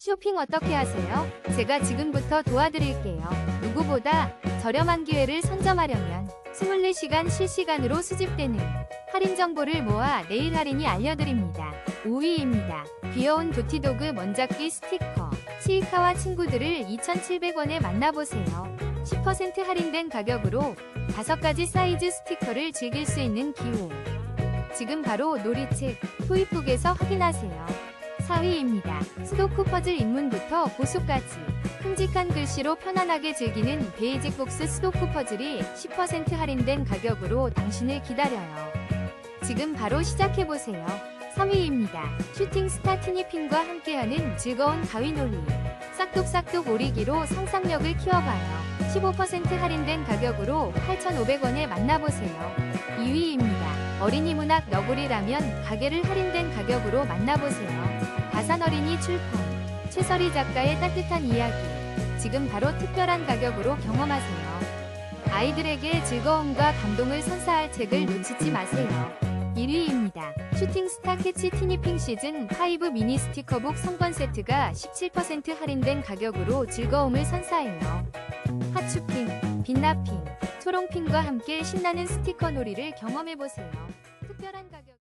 쇼핑 어떻게 하세요? 제가 지금부터 도와드릴게요. 누구보다 저렴한 기회를 선점하려면 24시간 실시간으로 수집되는 할인 정보를 모아 내일 할인이 알려드립니다. 5위입니다. 귀여운 도티도그 먼잡기 스티커. 치이카와 친구들을 2,700원에 만나보세요. 10% 할인된 가격으로 5가지 사이즈 스티커를 즐길 수 있는 기회. 지금 바로 놀이책 토이북에서 확인하세요. 4위입니다. 수도쿠 퍼즐 입문부터 보수까지 큼직한 글씨로 편안하게 즐기는 베이직 복스 수도쿠 퍼즐이 10% 할인된 가격으로 당신을 기다려요. 지금 바로 시작해보세요. 3위입니다. 슈팅 스타 티니핑과 함께하는 즐거운 가위 놀이. 싹둑싹둑 오리기로 상상력을 키워봐요. 15% 할인된 가격으로 8,500원에 만나보세요. 2위입니다. 어린이 문학 너구리라면 가게를 할인된 가격으로 만나보세요. 다산 어린이 출판. 최설희 작가의 따뜻한 이야기. 지금 바로 특별한 가격으로 경험하세요. 아이들에게 즐거움과 감동을 선사할 책을 놓치지 마세요. 1위입니다. 슈팅스타 캐치 티니핑 시즌 5 미니 스티커북 성권 세트가 17% 할인된 가격으로 즐거움을 선사해요. 하츄핑, 빛나핑, 초롱핑과 함께 신나는 스티커 놀이를 경험해보세요. 특별한 가격